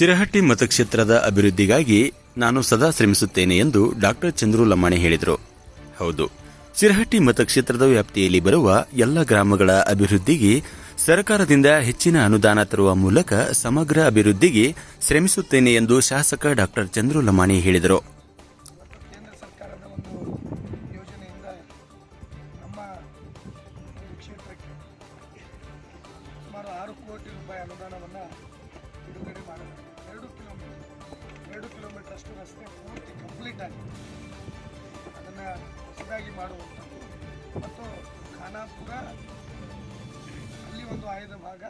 ಸಿರಹಟ್ಟಿ ಮತಕ್ಷೇತ್ರದ ಅಭಿವೃದ್ಧಿಗಾಗಿ ನಾನು ಸದಾ ಶ್ರಮಿಸುತ್ತೇನೆ ಎಂದು ಡಾಕ್ಟರ್ ಚಂದ್ರು ಲಮಾಣಿ ಹೇಳಿದರು. ಹೌದು. ಸಿರಹಟ್ಟಿ ಮತಕ್ಷೇತ್ರದ ವ್ಯಾಪ್ತಿಯಲ್ಲಿ ಬರುವ ಎಲ್ಲ ಗ್ರಾಮಗಳ ಅಭಿವೃದ್ಧಿಗೆ ಸರ್ಕಾರದಿಂದ ಹೆಚ್ಚಿನ ಅನುದಾನ ತರುವ ಮೂಲಕ ಸಮಗ್ರ ಅಭಿವೃದ್ಧಿಗೆ ಶ್ರಮಿಸುತ್ತೇನೆ ಎಂದು ಶಾಸಕ ಡಾಕ್ಟರ್ ಚಂದ್ರು ಲಮಾಣಿ ಹೇಳಿದರು ಸುಮಾರು ಆರು ಕೋಟಿ ರೂಪಾಯಿ ಅನುದಾನವನ್ನು ಬಿಡುಗಡೆ ಮಾಡಬೇಕು. ಎರಡು ಕಿಲೋಮೀಟರ್. ಎರಡು ಕಿಲೋಮೀಟರ್ ಅಷ್ಟು ರಸ್ತೆ ಪೂರ್ತಿ ಕಂಪ್ಲೀಟ್ ಆಗಿದೆ ಅದನ್ನು ಹೊಸದಾಗಿ ಮಾಡುವಂಥದ್ದು. ಮತ್ತು ಖಾನಾಪುರ, ಅಲ್ಲಿ ಒಂದು ಆಯ್ದ ಭಾಗ,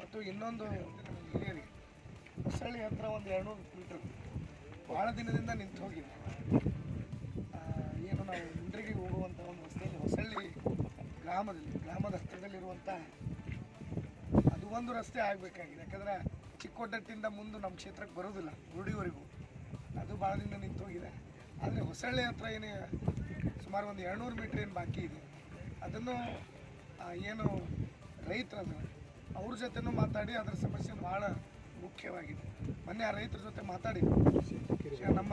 ಮತ್ತು ಇನ್ನೊಂದು ಹಿರಿಯರಿಗೆ. ಹೊಸಳ್ಳಿ ಹತ್ರ ಒಂದು ಎರಡುನೂರು ಮೀಟರ್ ಭಾಳ ದಿನದಿಂದ ನಿಂತು ಹೋಗಿದೆ. ಏನು ನಾವು ಮುಂಡ್ರಿಗೆ ಹೋಗುವಂಥ ಒಂದು ರಸ್ತೆಯಲ್ಲಿ ಹೊಸಳ್ಳಿ ಗ್ರಾಮದಲ್ಲಿ, ಗ್ರಾಮದ ಹತ್ತಿರದಲ್ಲಿರುವಂಥ ಅದು ಒಂದು ರಸ್ತೆ ಆಗಬೇಕಾಗಿದೆ. ಯಾಕಂದರೆ ಚಿಕ್ಕೋಟಟ್ಟಿಂದ ಮುಂದೆ ನಮ್ಮ ಕ್ಷೇತ್ರಕ್ಕೆ ಬರೋದಿಲ್ಲ ಗುರುಡಿವರೆಗೂ ಅದು ಭಾಳ ದಿನ ನಿಂತು ಹೋಗಿದೆ ಆದರೆ ಹೊಸಳ್ಳಿ ಹತ್ರ ಏನೇ ಸುಮಾರು ಒಂದು ಎರಡುನೂರು ಮೀಟ್ರ್ ಏನು ಬಾಕಿ ಇದೆ. ಅದನ್ನು ಏನು ರೈತರದು, ಅವ್ರ ಜೊತೆನೂ ಮಾತಾಡಿ ಅದರ ಸಮಸ್ಯೆ ಭಾಳ ಮುಖ್ಯವಾಗಿದೆ. ಮೊನ್ನೆ ಆ ರೈತರ ಜೊತೆ ಮಾತಾಡಿ. ನಮ್ಮ,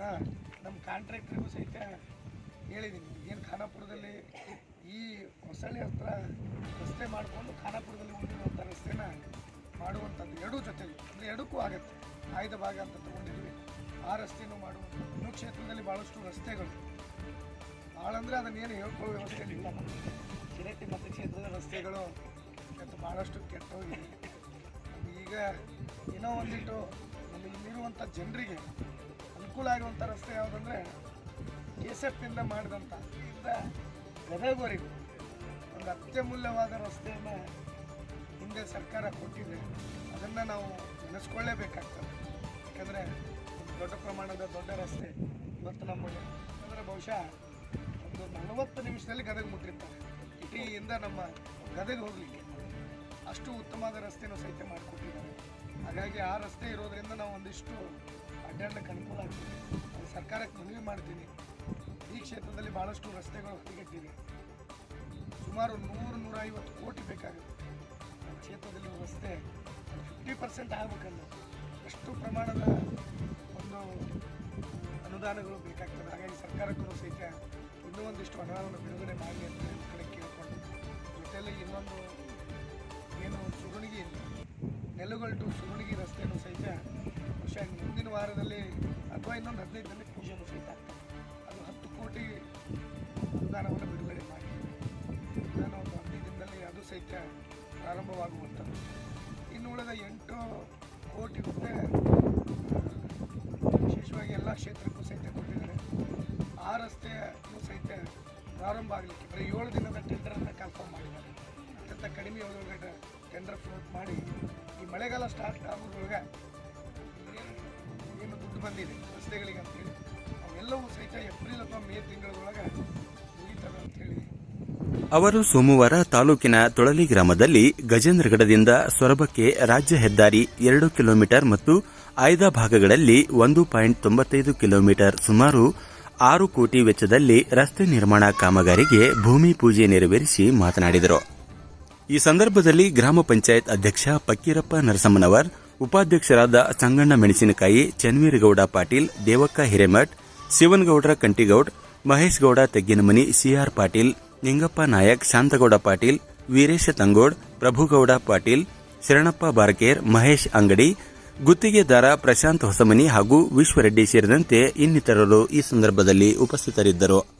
ಹಾಂ, ನಮ್ಮ ಕಾಂಟ್ರಾಕ್ಟ್ರಿಗೂ ಸಹಿತ ಹೇಳಿದ್ದೀನಿ. ಏನು ಖಾನಾಪುರದಲ್ಲಿ ಈ ಹೊಸಳ್ಳಿ ಹತ್ರ ರಸ್ತೆ ಮಾಡಿಕೊಂಡು ಖಾನಾಪುರದಲ್ಲಿ ಮಾಡುವಂಥದ್ದು ಎರಡೂ ಜೊತೆಗೆ, ಅಂದರೆ ಎರಡಕ್ಕೂ ಆಗುತ್ತೆ. ಆಯ್ದ ಭಾಗ ಅಂತ ತಗೊಂಡಿದ್ವಿ ಆ ರಸ್ತೆನೂ ಮಾಡುವಂಥದ್ದು. ಇನ್ನೂ ಕ್ಷೇತ್ರದಲ್ಲಿ ಭಾಳಷ್ಟು ರಸ್ತೆಗಳು. ಭಾಳ ಅಂದರೆ ಅದನ್ನೇನು ಹೇಳ್ಕೊಳ್ಳೋ ವ್ಯವಸ್ಥೆ ಇಲ್ಲ. ಕಿರಟ್ಟಿ ಮತಕ್ಷೇತ್ರದ ರಸ್ತೆಗಳು ಇವತ್ತು ಭಾಳಷ್ಟು ಕೆಟ್ಟೋಗಿದೆ. ಈಗ ಏನೋ ಒಂದಿಟ್ಟು ನಮ್ಮ ಇಲ್ಲಿರುವಂಥ ಜನರಿಗೆ ಅನುಕೂಲ ಆಗುವಂಥ ರಸ್ತೆ ಯಾವುದಂದ್ರೆ ಕೆ ಎಸ್ ಎಫ್ನಿಂದ ಮಾಡಿದಂಥ ಗದಗವರೆಗೂ ಒಂದು ಅತ್ಯಮೂಲ್ಯವಾದ ರಸ್ತೆಯನ್ನು ಹಿಂದೆ ಸರ್ಕಾರ ಕೊಟ್ಟಿದೆ, ಅದನ್ನು ನಾವು ನೆನೆಸ್ಕೊಳ್ಳೇಬೇಕಾಗ್ತದೆ. ಯಾಕಂದರೆ ದೊಡ್ಡ ಪ್ರಮಾಣದ ದೊಡ್ಡ ರಸ್ತೆ ಇವತ್ತು ನಮ್ಮಲ್ಲಿ ಅಂದರೆ ಬಹುಶಃ ಒಂದು ನಲವತ್ತು ನಿಮಿಷದಲ್ಲಿ ಗದಗ ಮುಟ್ಟಿರ್ತಾರೆ. ಇಟಿಯಿಂದ ನಮ್ಮ ಗದಗ ಹೋಗಲಿಕ್ಕೆ ಅಷ್ಟು ಉತ್ತಮವಾದ ರಸ್ತೆನೂ ಸಹಿತ ಮಾಡಿಕೊಟ್ಟಿದ್ದಾರೆ. ಹಾಗಾಗಿ ಆ ರಸ್ತೆ ಇರೋದರಿಂದ ನಾವು ಒಂದಿಷ್ಟು ಅಡ್ಡಾಡಕ್ಕೆ ಅನುಕೂಲ ಆಗ್ತದೆ. ಸರ್ಕಾರಕ್ಕೆ ಮನವಿ ಮಾಡ್ತೀನಿ. ಈ ಕ್ಷೇತ್ರದಲ್ಲಿ ಭಾಳಷ್ಟು ರಸ್ತೆಗಳು ಹದಗೆಟ್ಟಿವೆ. ಸುಮಾರು ನೂರು ನೂರೈವತ್ತು ಕೋಟಿ ಬೇಕಾಗುತ್ತೆ. ಕ್ಷೇತ್ರದಲ್ಲಿ ವ್ಯವಸ್ಥೆ ಫಿಫ್ಟಿ ಪರ್ಸೆಂಟ್ ಆಗಬೇಕಲ್ಲ. ಎಷ್ಟು ಪ್ರಮಾಣದ ಒಂದು ಅನುದಾನಗಳು ಬೇಕಾಗ್ತದೆ. ಹಾಗಾಗಿ ಸರ್ಕಾರಕ್ಕೂ ಸಹಿತ ಇನ್ನೂ ಒಂದಿಷ್ಟು ಅನುದಾನವನ್ನು ಬಿಡುಗಡೆ ಮಾಡಿ ಅಂತ ನಿಮ್ಮ ಕಡೆ ಕೇಳಿಕೊಂಡು ಜೊತೆಯಲ್ಲಿ ಇನ್ನೊಂದು ಏನು ಸುಗುಣಿಗೆ ಇಲ್ಲ. ನೆಲುಗಳು ಟು ಸುಗುಣಿಗೆ ರಸ್ತೆಯನ್ನು ಸಹಿತ ಬಹುಶಃ ಮುಂದಿನ ವಾರದಲ್ಲಿ ಅಥವಾ ಇನ್ನೊಂದು ಹದಿನೈದರಲ್ಲಿ ಪೂಜೆಯನ್ನು ಸಹಿತ ಆಗ್ತದೆ. ಅದು ಹತ್ತು ಕೋಟಿ ಅನುದಾನವನ್ನು ಬಿಡುಗಡೆ ಮಾಡಿ. ನಾನು ಒಂದು ಹದಿನೈದು ದಿನದಲ್ಲಿ ಅದು ಸಹಿತ ಪ್ರಾರಂಭವಾಗುವಂಥದ್ದು ಇನ್ನು ಉಳಿದ ಎಂಟು ಕೋಟಿ ರೂಪಾಯಿ, ವಿಶೇಷವಾಗಿ ಎಲ್ಲ ಕ್ಷೇತ್ರಕ್ಕೂ ಸಹಿತ ಕೊಟ್ಟಿದ್ದಾರೆ. ಆ ರಸ್ತೆಯೂ ಸಹಿತ ಪ್ರಾರಂಭ ಆಗಲಿಕ್ಕೆ ಬರೀ ಏಳು ದಿನದ ಟೆಂಡರನ್ನು ಕನ್ಫರ್ಮ್ ಮಾಡಿದ್ದಾರೆ. ಅತ್ಯಂತ ಕಡಿಮೆ ಒಳಗಡೆ ಟೆಂಡರ್ ಫ್ಲೋಟ್ ಮಾಡಿ ಈ ಮಳೆಗಾಲ ಸ್ಟಾರ್ಟ್ ಆಗೋದ್ರೊಳಗೆ ಏನು ದುಡ್ಡು ಬಂದಿದೆ ರಸ್ತೆಗಳಿಗೆ ಅಂತೇಳಿ ಅವೆಲ್ಲವೂ ಸಹಿತ ಏಪ್ರಿಲ್ ಅಥವಾ ಮೇ ತಿಂಗಳೊಳಗೆ ಮುಗಿತವೆ ಅಂತೇಳಿ ಅವರು ಸೋಮವಾರ ತಾಲೂಕಿನ ತೊಳಲಿ ಗ್ರಾಮದಲ್ಲಿ ಗಜೇಂದ್ರಗಡದಿಂದ ಸೊರಬಕ್ಕೆ ರಾಜ್ಯ ಹೆದ್ದಾರಿ ಎರಡು ಕಿಲೋಮೀಟರ್ ಮತ್ತು ಆಯ್ದ ಭಾಗಗಳಲ್ಲಿ ಒಂದು ಪಾಯಿಂಟ್ ತೊಂಬತ್ತೈದು ಕಿಲೋಮೀಟರ್ ಸುಮಾರು ಆರು ಕೋಟಿ ವೆಚ್ಚದಲ್ಲಿ ರಸ್ತೆ ನಿರ್ಮಾಣ ಕಾಮಗಾರಿಗೆ ಭೂಮಿ ಪೂಜೆ ನೆರವೇರಿಸಿ ಮಾತನಾಡಿದರು. ಈ ಸಂದರ್ಭದಲ್ಲಿ ಗ್ರಾಮ ಪಂಚಾಯತ್ ಅಧ್ಯಕ್ಷ ಪಕ್ಕೀರಪ್ಪ ನರಸಮ್ಮನವರ್, ಉಪಾಧ್ಯಕ್ಷರಾದ ಸಂಗಣ್ಣ ಮೆಣಸಿನಕಾಯಿ, ಚನ್ವೀರಗೌಡ ಪಾಟೀಲ್, ದೇವಕ್ಕ ಹಿರೇಮಠ್, ಶಿವನ್ಗೌಡರ ಕಂಟಿಗೌಡ್ ಮಹೇಶ್ ಗೌಡ ತೆಗ್ಗಿನಮನಿ ಸಿಆರ್ ಪಾಟೀಲ್ ನಿಂಗಪ್ಪ ನಾಯಕ್, ಶಾಂತಗೌಡ ಪಾಟೀಲ್, ವೀರೇಶ ತಂಗೋಡ್, ಪ್ರಭುಗೌಡ ಪಾಟೀಲ್, ಶರಣಪ್ಪ ಬಾರ್ಕೇರ್, ಮಹೇಶ್ ಅಂಗಡಿ, ಗುತ್ತಿಗೆದಾರ ಪ್ರಶಾಂತ್ ಹೊಸಮನಿ ಹಾಗೂ ವಿಶ್ವರೆಡ್ಡಿ ಸೇರಿದಂತೆ ಇನ್ನಿತರರು ಈ ಸಂದರ್ಭದಲ್ಲಿ ಉಪಸ್ಥಿತರಿದ್ದರು.